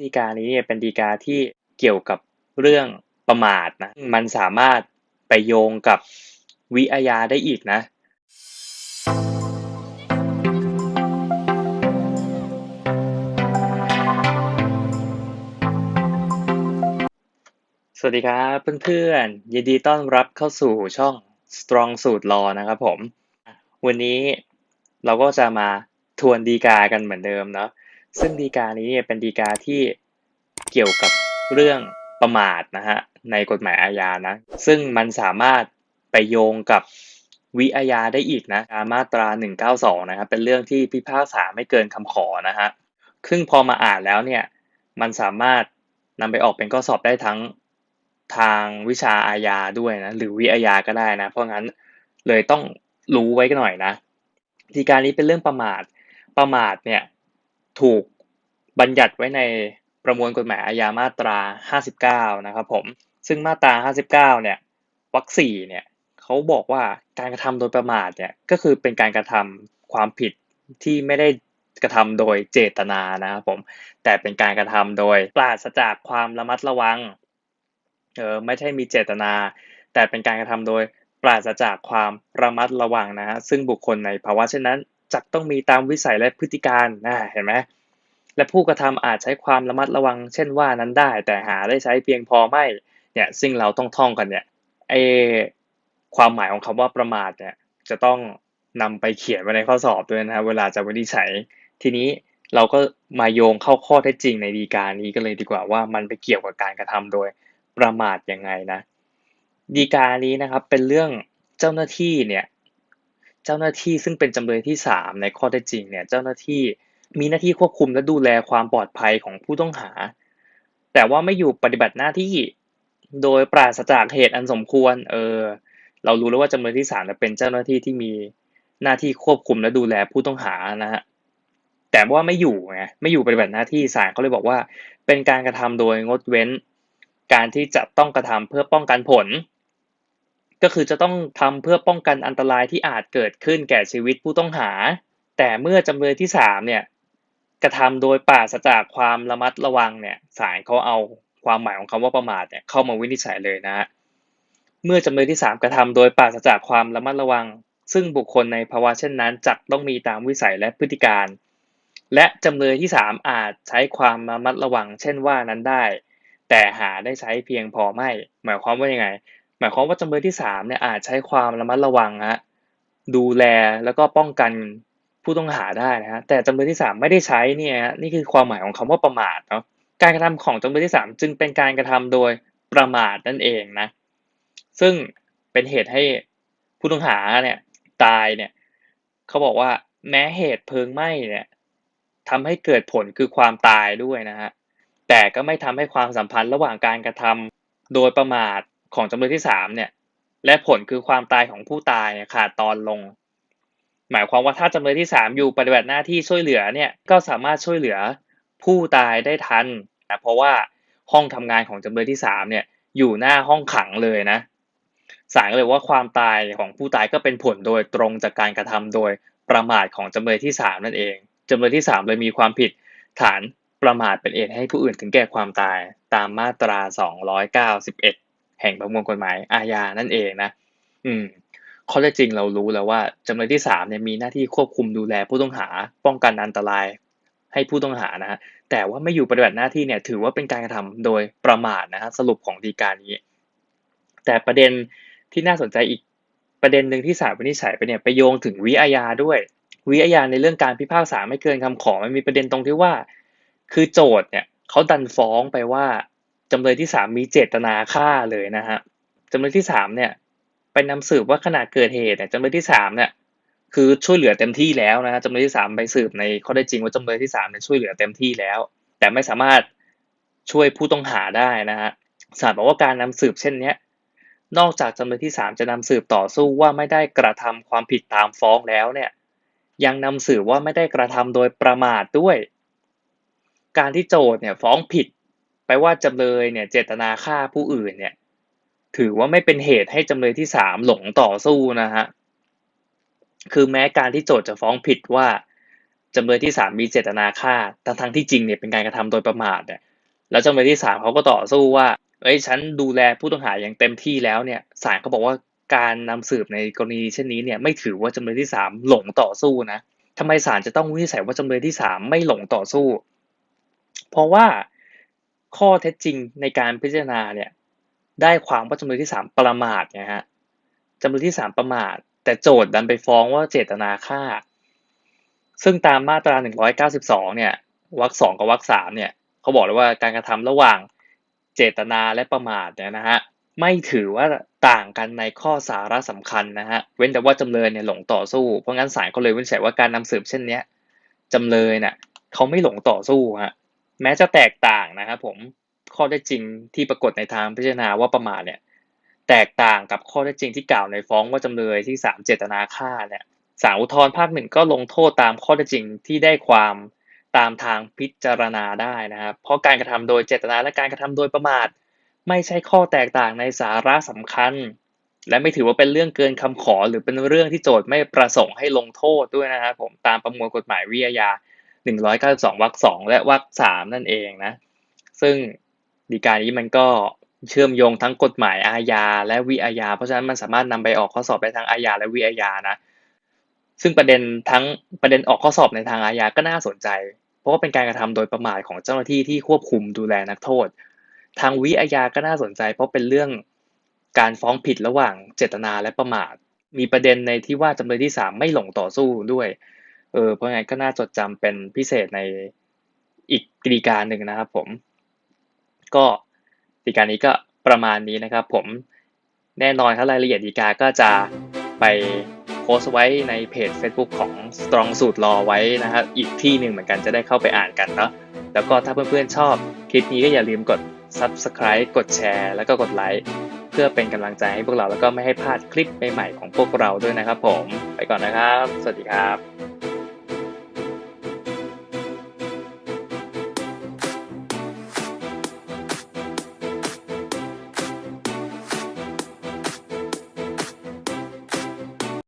ฎีกานี้เนี่ยเป็นฎีกาที่เกี่ยวกับเรื่องประมาทนะมันสามารถไปโยงกับวิอาญาได้อีกนะ สวัสดีครับเพื่อนๆ ยินดีต้อนรับเข้าสู่ช่อง Strong Suit Law นะครับผม วันนี้เราก็จะมาทวนดีกากันเหมือนเดิมเนาะ ซึ่งดีกานี้เนี่ยเป็นดีกาที่เกี่ยวกับเรื่องประมาทนะฮะในกฎหมายอาญานะ ซึ่งมันสามารถไปโยงกับวิอาญาได้อีกนะมาตรา 192 นะครับ เป็นเรื่องที่พิพากษาไม่เกินคำขอนะฮะซึ่งพอมาอ่านแล้วเนี่ย มันสามารถนำไปออกเป็นข้อสอบได้ทั้งทางวิชาอาญาด้วยนะ หรือวิอาญาก็ได้นะ เพราะงั้นเลยต้องรู้ไว้กันหน่อยนะ ดีการนี้เป็นเรื่องประมาท ประมาทเนี่ย ถูกบัญญัติไว้ในประมวลกฎหมายอาญามาตรา 59 นะครับผม ซึ่งมาตรา 59 เนี่ยวรรคสี่เนี่ยเขาบอกว่าการกระทำโดยประมาทเนี่ยก็คือเป็นการกระทำความผิดที่ไม่ได้กระทำโดยเจตนานะครับผม แต่เป็นการกระทำโดยปราศจากความระมัดระวัง เออไม่ใช่มีเจตนา แต่เป็นการกระทำโดยปราศจากความระมัดระวังนะฮะซึ่งบุคคลในภาวะเช่นนั้น จะต้องมีตามวิสัยและพฤติการนะเห็นไหมและผู้กระทำอาจใช้ความระมัดระวัง เช่นว่านั้นได้ แต่หาได้ใช้เพียงพอไม่เนี่ยซึ่งเราต้องท่องกันเนี่ยไอความหมายของคำว่าประมาทเนี่ยจะต้องนำไปเขียนไว้ในข้อสอบด้วยนะเวลาจะวินิจฉัยทีนี้เราก็มาโยงเข้าข้อเท็จจริงในดีการนี้กันเลยดีกว่าว่ามันไปเกี่ยวกับการกระทำโดยประมาทยังไงนะ ดีการนี้นะครับเป็นเรื่องเจ้าหน้าที่เนี่ย เจ้าหน้าที่ซึ่งเป็นจำเลยที่ 3 ในข้อเท็จจริงเนี่ยเจ้าหน้าที่มีหน้าที่ควบคุมและดูแลความปลอดภัยของผู้ต้องหา แต่ว่าไม่อยู่ปฏิบัติหน้าที่โดยปราศจากเหตุอันสมควรเออเรารู้แล้วว่าจำเลยที่3เป็นเจ้าหน้าที่ที่มีหน้าที่ควบคุมและดูแลผู้ต้องหานะฮะแต่ว่าไม่อยู่ไงไม่อยู่ปฏิบัติหน้าที่ศาลเขาเลยบอกว่า เป็นการกระทำโดยงดเว้น การที่จะต้องกระทำเพื่อป้องกันผล ก็คือจะต้องทำเพื่อป้องกันอันตรายที่อาจเกิดขึ้นแก่ชีวิตผู้ต้องหา แต่เมื่อจำเลยที่สามเนี่ยกระทำโดยปราศจากความระมัดระวังเนี่ยศาลเขาเอาความหมายของคำว่าประมาทเนี่ยเข้ามาวินิจฉัยเลยนะเมื่อจำเลยที่สามกระทำโดยปราศจากความระมัดระวัง ซึ่งบุคคลในภาวะเช่นนั้นจักต้องมีตามวิสัยและพฤติการ และจำเลยที่สามอาจใช้ความระมัดระวัง เช่นว่านั้นได้ แต่หาได้ใช้เพียงพอไม่ หมายความว่ายังไง หมายความว่าจำเลยที่สามเนี่ยอาจใช้ความระมัดระวังฮะดูแลแล้วก็ป้องกันผู้ต้องหาได้นะฮะแต่จำเลยที่สามไม่ได้ใช้เนี่ยนี่คือความหมายของคำว่าประมาทเนาะการกระทำของจำเลยที่สามจึงเป็นการกระทำโดยประมาทนั่นเองนะซึ่งเป็นเหตุให้ผู้ต้องหาเนี่ยตายเนี่ยเขาบอกว่าแม้เหตุเพลิงไหม้เนี่ยทำให้เกิดผลคือความตายด้วยนะฮะแต่ก็ไม่ทำให้ความสัมพันธ์ระหว่างการกระทำโดยประมาท ของจำเลยที่สามเนี่ยและผลคือความตายของผู้ตายขาดตอนลง หมายความว่าถ้าจำเลยที่สามอยู่ปฏิบัติหน้าที่ช่วยเหลือเนี่ยก็สามารถช่วยเหลือผู้ตายได้ทันนะเพราะว่าห้องทำงานของจำเลยที่สามเนี่ยอยู่หน้าห้องขังเลยนะศาลก็เลยว่าความตายของผู้ตายก็เป็นผลโดยตรงจากการกระทำโดยประมาทของจำเลยที่สามนั่นเองจำเลยที่สามเลยมีความผิดฐานประมาทเป็นเหตุให้ผู้อื่นถึงแก่ความตายตามมาตรา 291 แห่งประมวลกฎหมายอาญานั่นเองนะ อืมข้อเท็จจริงเรารู้แล้วว่าจำเลยที่สามเนี่ยมีหน้าที่ควบคุมดูแลผู้ต้องหา ป้องกันอันตรายให้ผู้ต้องหานะฮะแต่ว่าไม่อยู่ปฏิบัติหน้าที่เนี่ยถือว่าเป็นการกระทำโดยประมาทนะฮะสรุปของดีการนี้ แต่ประเด็นที่น่าสนใจอีกประเด็นหนึ่งที่ศาลวินิจฉัยไปเนี่ยไปโยงถึงวิอาญาด้วย วิอาญาในเรื่องการพิพากษาไม่เกินคำขอมันมีประเด็นตรงที่ว่า คือโจทย์เนี่ยเขาดันฟ้องไปว่า จำเลยที่สามมีเจตนาฆ่าเลยนะฮะจำเลยที่สามเนี่ยไปนำสืบว่าขณะเกิดเหตุเนี่ยจำเลยที่สามเนี่ยคือช่วยเหลือเต็มที่แล้วนะฮะจำเลยที่สามไปสืบในข้อได้จริงว่าจำเลยที่สามเนี่ยช่วยเหลือเต็มที่แล้ว แต่ไม่สามารถช่วยผู้ต้องหาได้นะฮะศาลบอกว่าการนำสืบเช่นเนี้ยนอกจากจำเลยที่สามจะนำสืบต่อสู้ว่าไม่ได้กระทำความผิดตามฟ้องแล้วเนี่ยยังนำสืบว่าไม่ได้กระทำโดยประมาทด้วย การที่โจทย์เนี่ยฟ้องผิด แปลว่าจำเลยเนี่ยเจตนาฆ่าผู้อื่นเนี่ย ถือว่าไม่เป็นเหตุให้จำเลยที่สามหลงต่อสู้นะฮะคือแม้การที่โจทย์จะฟ้องผิดว่าจำเลยที่สามมีเจตนาฆ่าทั้งทั้งที่จริงเนี่ยเป็นการกระทำโดยประมาทเนี่ยแล้วจำเลยที่สามเขาก็ต่อสู้ว่าเอ้ยฉันดูแลผู้ต้องหาอย่างเต็มที่แล้วเนี่ยศาลก็บอกว่าการนำสืบในกรณีเช่นนี้เนี่ยไม่ถือว่าจำเลยที่สามหลงต่อสู้นะทำไมศาลจะต้องวินิจฉัยว่าจำเลยที่สามไม่หลงต่อสู้ เพราะว่า ข้อเท็จจริงในการพิจารณาเนี่ยได้ความว่าจำเลยที่สามประมาทนะฮะจำเลยที่สามประมาท แต่โจทย์ดันไปฟ้องว่าเจตนาฆ่า ซึ่งตามมาตรา 192 เนี่ยวรรคสองกับวรรคสามเนี่ยเขาบอกเลยว่าการกระทำระหว่างเจตนาและประมาทเนี่ยนะฮะไม่ถือว่าต่างกันในข้อสาระสำคัญนะฮะเว้นแต่ว่าจำเลยเนี่ยหลงต่อสู้เพราะงั้นศาลก็เลยวินิจฉัยว่าการนำสืบเช่นเนี้ยจำเลยเนี่ยเขาไม่หลงต่อสู้ฮะ แม้จะแตกต่างนะครับผมข้อได้จริงที่ปรากฏในทางพิจารณาว่าประมาทเนี่ยแตกต่างกับข้อเท็จริงที่กล่าวในฟ้องว่าจำเลยที่สามเจตนาฆ่าเนี่ยศาลอุทธรภาคหนึ่งก็ลงโทษตามข้อเท็จจริงที่ได้ความตามทางพิจารณาได้นะครับ เพราะการกระทำโดยเจตนาและการกระทำโดยประมาท ไม่ใช่ข้อแตกต่างในสาระสำคัญ และไม่ถือว่าเป็นเรื่องเกินคำขอ หรือเป็นเรื่องที่โจทย์ไม่ประสงค์ให้ลงโทษด้วยนะครับผมตามประมวลกฎหมายวิทยา 192วรรคสองและวรรคสามนั่นเองนะ ซึ่งดีการนี้มันก็เชื่อมโยงทั้งกฎหมายอาญาและวิอาญา เพราะฉะนั้นมันสามารถนำไปออกข้อสอบได้ทั้งอาญาและวิอาญานะ ซึ่งประเด็นทั้งประเด็นออกข้อสอบในทางอาญาก็น่าสนใจ เพราะว่าเป็นการกระทำโดยประมาทของเจ้าหน้าที่ที่ควบคุมดูแลนักโทษ ทางวิอาญาก็น่าสนใจ เพราะเป็นเรื่องการฟ้องผิดระหว่างเจตนาและประมาท มีประเด็นในที่ว่าจำเลยที่สามไม่หลงต่อสู้ด้วย เออเพราะงั้นก็น่าจดจำเป็นพิเศษในอีกกีการหนึ่งนะครับผม ก็ดีการนี้ก็ประมาณนี้นะครับ ผมแน่นอนครับรายละเอียดดีกาก็จะไปโพสต์ไว้ในเพจ Facebook ของ Strong สูตรรอไว้นะครับ อีกที่หนึ่งเหมือนกันจะได้เข้าไปอ่านกันเนาะแล้วก็ถ้าเพื่อนๆชอบคลิปนี้ก็อย่าลืมกด Subscribe กดแชร์ แล้วก็กดไลค์เพื่อเป็นกำลังใจให้พวกเราแล้วก็ไม่ให้พลาดคลิปใหม่ๆของพวกเราด้วยนะครับผม ไปก่อนนะครับ สวัสดีครับ